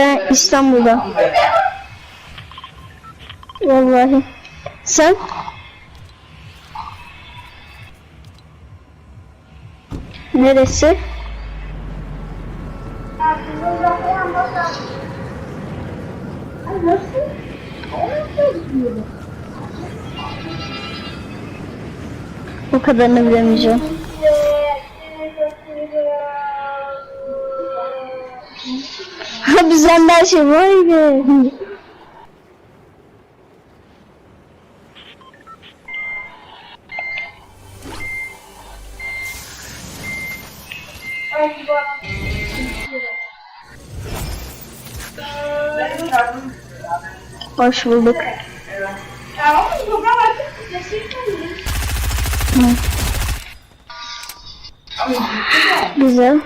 Ben İstanbul'da. Vallahi. Sen? Neresi? O kadarını bilemeyeceğim. Ha bizden her şey vay be. Hoş bulduk. Güzel.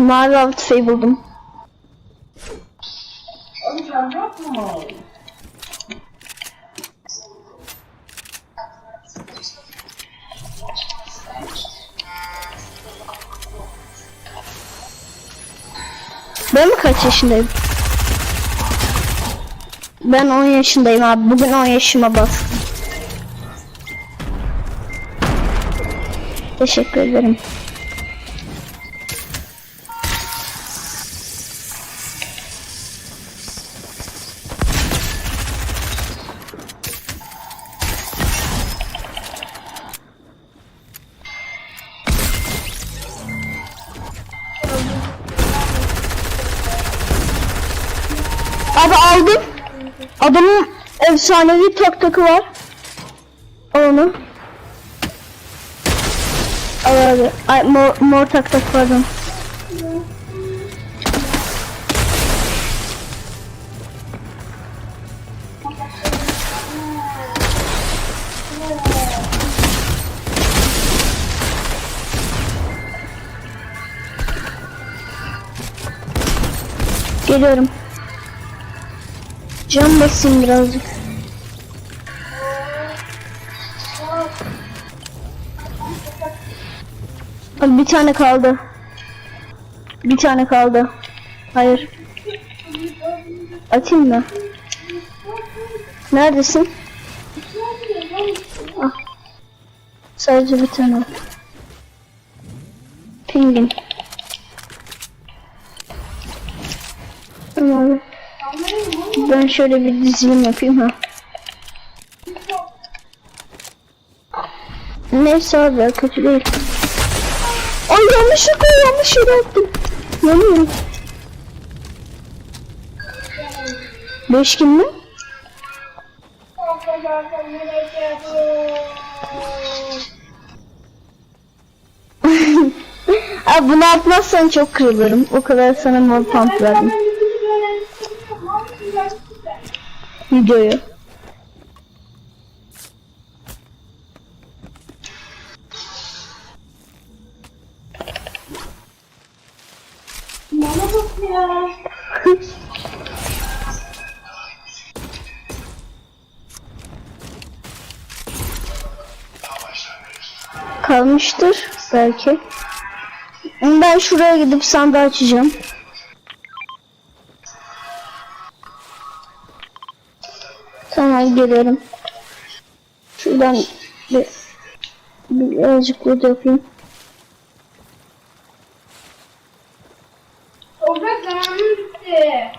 Mavi av tüfeği buldum. Ben mi kaç yaşındayım? Ben 10 yaşındayım abi. Bugün 10 yaşıma bastım. Teşekkür ederim. Abi aldım. Adamın efsanevi tak takı var. Onu. Al abi. Ay mor, mor tak tak pardon. Geliyorum. Can basayım birazcık. Abi bir tane kaldı. Bir tane kaldı. Hayır. Atayım mı? Neredesin? Ah. Sadece bir tane. Pingin. Ben şöyle bir dizilim yapayım ha. Neyse abi kötü değil. Ay yanlışlıkla yanlış yere attım. Yanıyorum. Beş kim mi? Abi bunu atmazsan çok kırılırım. O kadar sana mor pump verdim. Videoyu. Kalmıştır belki. Ben şuraya gidip sandığı açacağım. Tamam geliyorum. Şuradan bir, birazcık loot yapayım. Toprak zamanım bitti.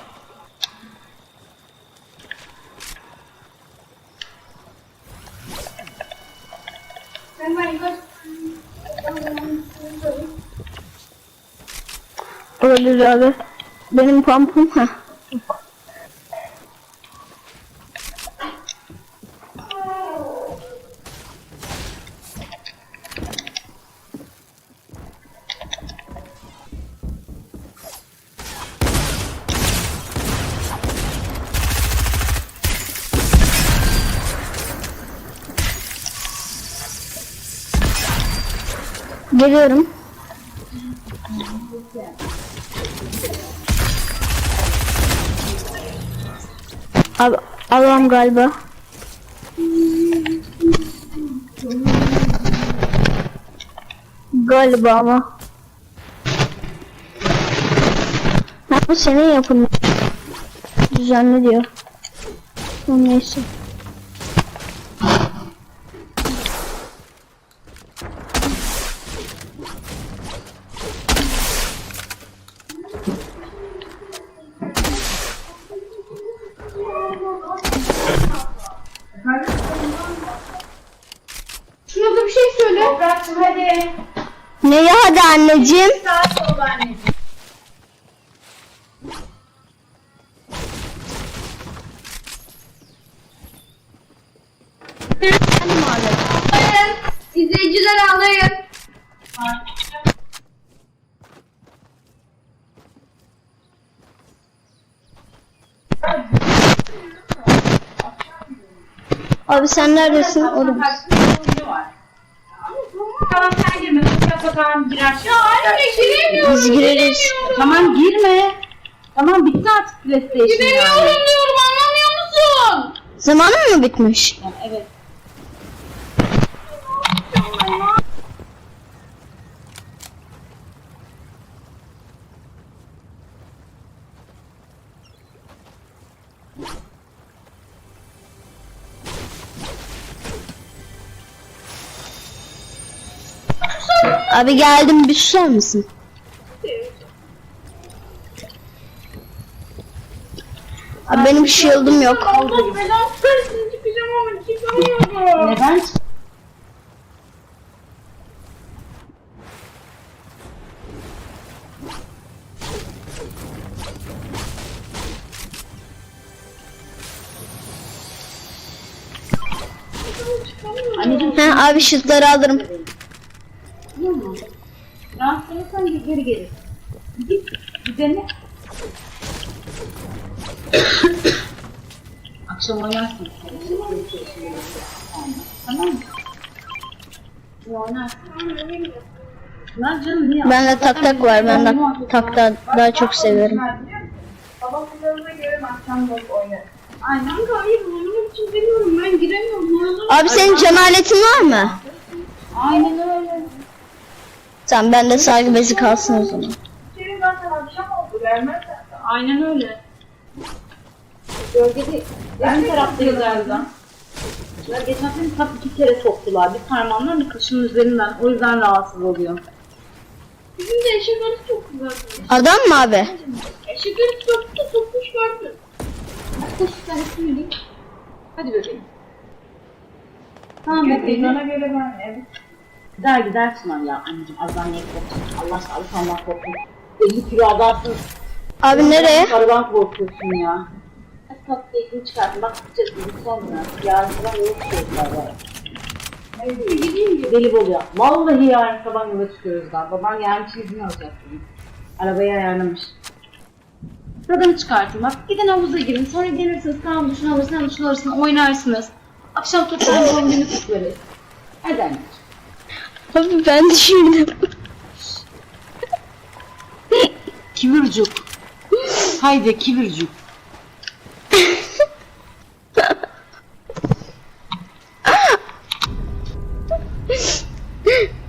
Ben kaç... Olabilir abi. Benim pumpum ha. Geliyorum. Abi Alam galiba. Galiba ama. Ha, bu senin yapın. Düzenli diyor. Neyse. Şuna da bir şey söyle. Toprakçım hadi. Ne ya hadi anneciğim. Saat oldu anneciğim. Ağlayın. İzleyiciler ağlayın. Abi sen neredesin? Orada. Tamam sen girme. Bakalım girer. Ya anne giremiyorum. Biz gireriz. Tamam girme. Tamam bitti artık PlayStation. Giremiyorum diyorum anlamıyor musun? Zamanın mı bitmiş? Yani. Evet. Abi geldim bir susar mısın? Abi benim shield'ım yok. Allah belanı versin çıkacağım ama çıkamıyorum. Neden? He abi shield'ları alırım. Tamam mı? Rahatsız olursan geri gelir. Git. Gidelim. Akşam oynarsın. Tamam mı? Oynarsın? Canım niye? Bende tak tak var. Ben de tak tak daha çok giremiyorum. Abi senin can aletin var mı? Aynen öyle. Tamam bende sargı bezi kalsın o zaman. Senin zaten akşam oldu vermezsen. Aynen öyle. Gölgede ön taraftayız Erdoğan. Ya geçen sene tap iki kere soktular. Bir parmağımdan bir kaşımın üzerinden. O yüzden rahatsız oluyor. Bizim de eşekleri çok güzel. Adam mı abi? Eşekleri çok da sokmuş vardı. Tanesini bileyim. Hadi bebeğim. Tamam bebeğim. Bana göre ben evet. Gider gider Çınar ya anneciğim azdan niye korktun? Allah aşkına Allah'tan korktun. 50 kilo adarsın. Abi nereye? Aradan korkuyorsun ya. Hadi tatlı ekmeği çıkartın. Bak gideceğiz biz sonra. Yarın sabah yola çıkıyoruz galiba. Deli oluyor. Vallahi yarın sabah yola çıkıyoruz galiba. Babam yarın için izin alacak bugün. Arabayı ayarlamış. Sıradan çıkartın bak. Gidin havuza girin. Sonra gelirsiniz tamam duşunu alırsın, duşunu alırsın, oynarsınız. Akşam toprağın doğum günü kutlarız. Hadi anneciğim. Abi ben düşürdüm. Kıvırcık. Haydi kıvırcık.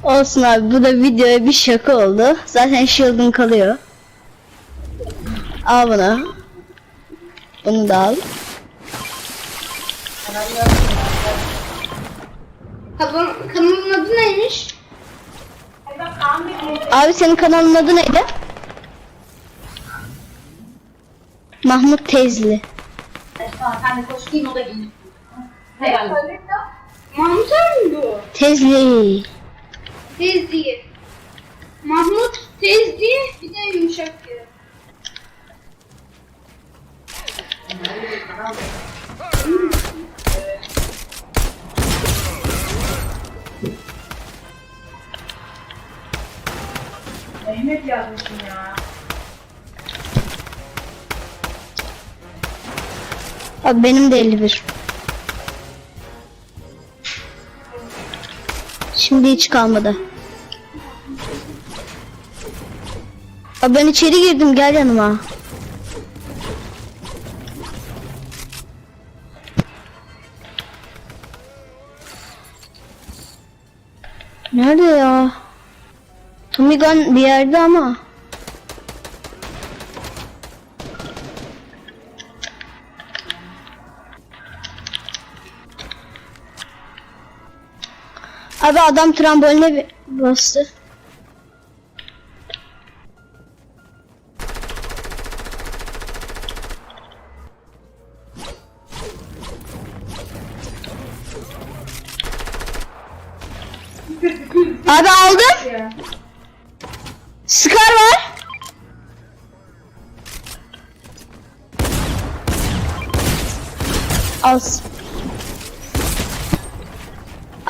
Olsun abi bu da videoya bir şaka oldu. Zaten shield'ın kalıyor. Al bunu. Bunu da al. Kanal, kanalın adı neymiş? Abi senin kanalın adı neydi? Mahmut Tezli. Mahmut mi bu? Tezli. Tezdi. Mahmut Tezdi bir de yumuşak diyor. Mehmet yazmışım ya. Bak benim de 51. Şimdi hiç kalmadı. Abi ben içeri girdim gel yanıma. Nerede ya? Tommy Gun bir yerde ama. Abi adam tramboline bastı.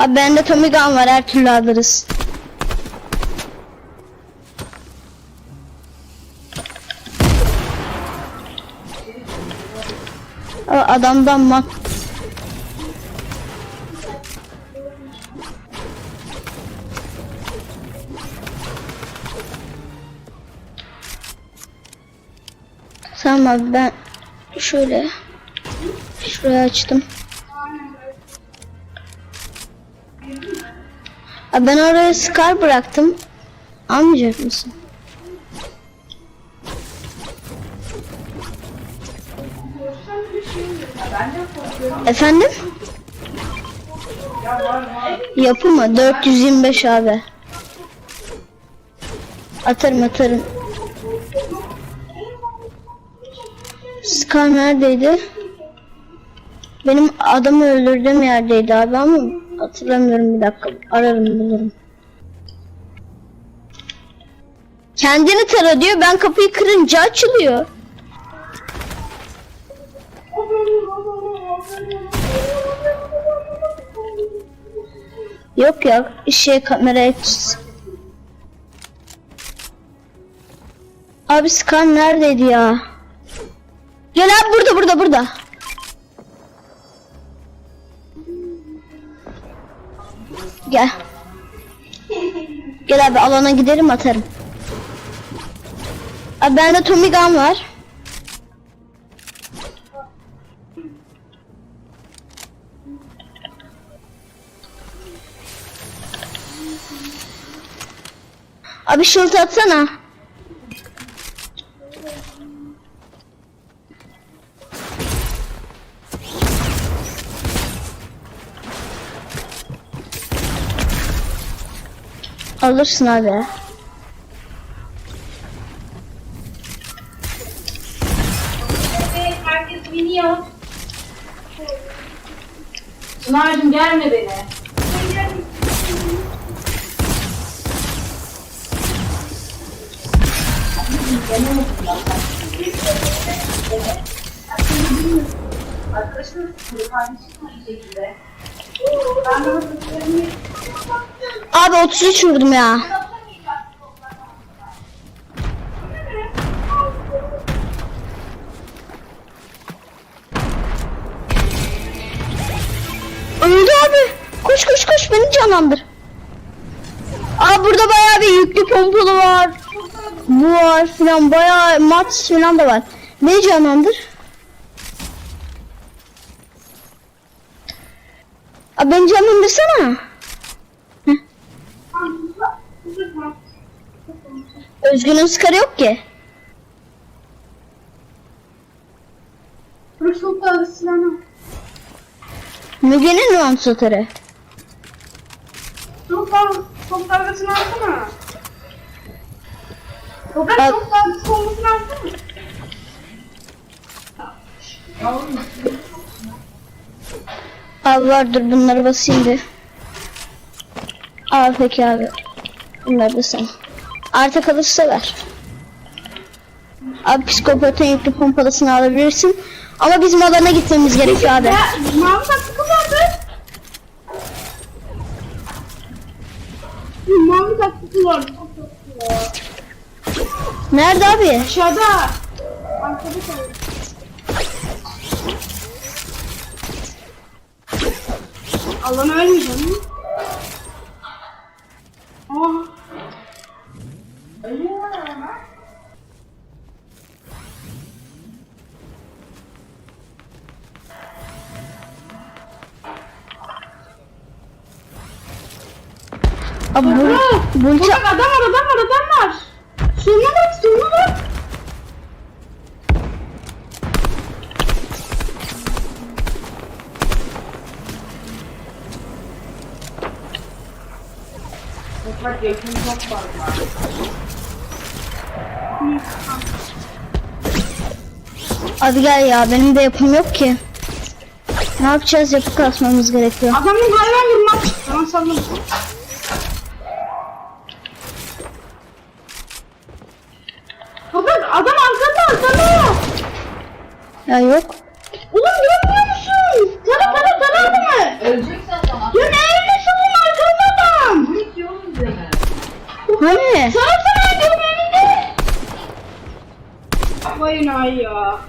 Abi bende Tommy Gun var her türlü alırız. Adamdan mak. Tamam abi ben şöyle şuraya açtım. Ben oraya Scar bıraktım. Almayacak mısın? Efendim? Yapı mı? 425 abi. Atarım atarım. Scar neredeydi? Benim adamı öldürdüğüm yerdeydi abi ama hatırlamıyorum bir dakika. Ararım bulurum. Kendini tara diyor. Ben kapıyı kırınca açılıyor. Yok ya şey kamera açısı. Abi Scar neredeydi ya? Gel abi burada burada burada. Gel. Gel abi alana giderim atarım. Abi bende Tommy Gun var. Abi şort atsana. Alırsın abi. Herkes biniyor. Pınar'cığım gelme beni. Sıkıldı, kardeşim aynı şekilde. Ben de nasıl? Abi 33 vurdum ya. Öldü abi. Koş koş koş beni canlandır. Aa burada bayağı bir yüklü pompalı var. Bu var filan bayağı mat filan da var. Beni canlandır. Abi beni canlandırsana. Özgün'ün skarı yok ki. Çok da silahı. Müge'nin? Çok daha çok dalgasını alsana. Toprak Al. çok dalgası olmasını alsana. Abi vardır bunları basayım bir. Al peki abi. Bunları da sen. Arta kalırsa ver. Abi psikopatın yüklü pompalısını alabilirsin. Ama bizim alana gitmemiz gerekiyor abi. Ya mavi taktıkı vardı. Mavi taktıkı vardı. Nerede abi? Aşağıda. Arkada kaldı. Allah'ın ölmeyeceğim Yakın çok fazla. Hadi gel ya benim de yapım yok ki. Ne yapacağız yapı kasmamız gerekiyor. Adamın hayvan vurmak. Tamam saldım. Baba adam arkada arkada. Ya yok. Oğlum görmüyor musun? Tara tara tara adamı. Öleceksen sana. Ya ne evde salın arkada adam. Bu hiç yok üzerine. Hani? Diyorum önünde. Vay nay ya.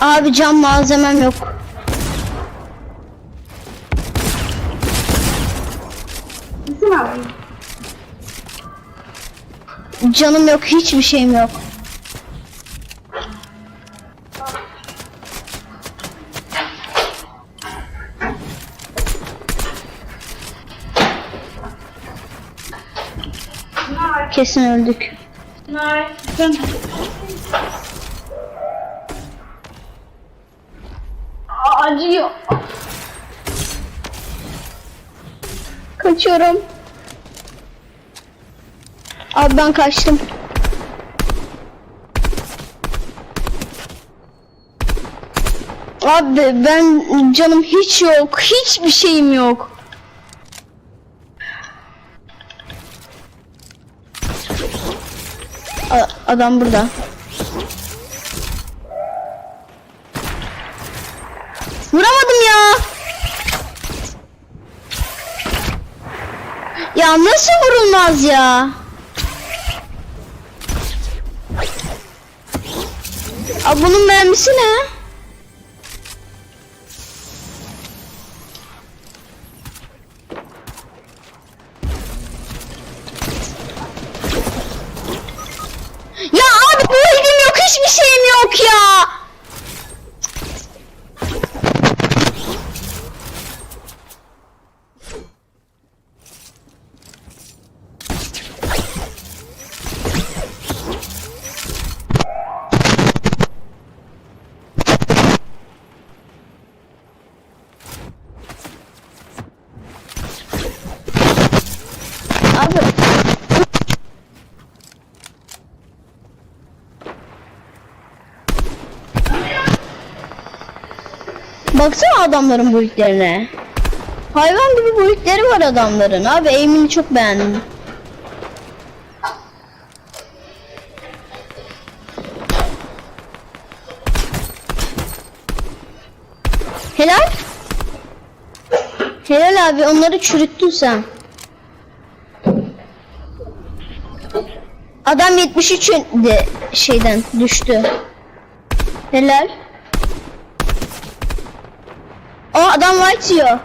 Abi cam malzemem yok. Nasıl abi? Canım yok hiçbir şeyim yok. Kesin öldük. Aa, Acıyor. Kaçıyorum. Abi ben kaçtım. Abi ben canım hiç yok. Hiçbir şeyim yok. Adam burada. Vuramadım ya. Ya nasıl vurulmaz ya? Abi bunun mermisi ne? Baksana adamların boyutlarına. Hayvan gibi boyutları var adamların. Abi aim'ini çok beğendim. Helal. Helal abi onları çürüttün sen. Adam 73 de şeyden düştü. Helal. O adam white yiyor.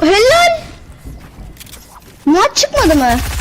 Helal. Maç çıkmadı mı?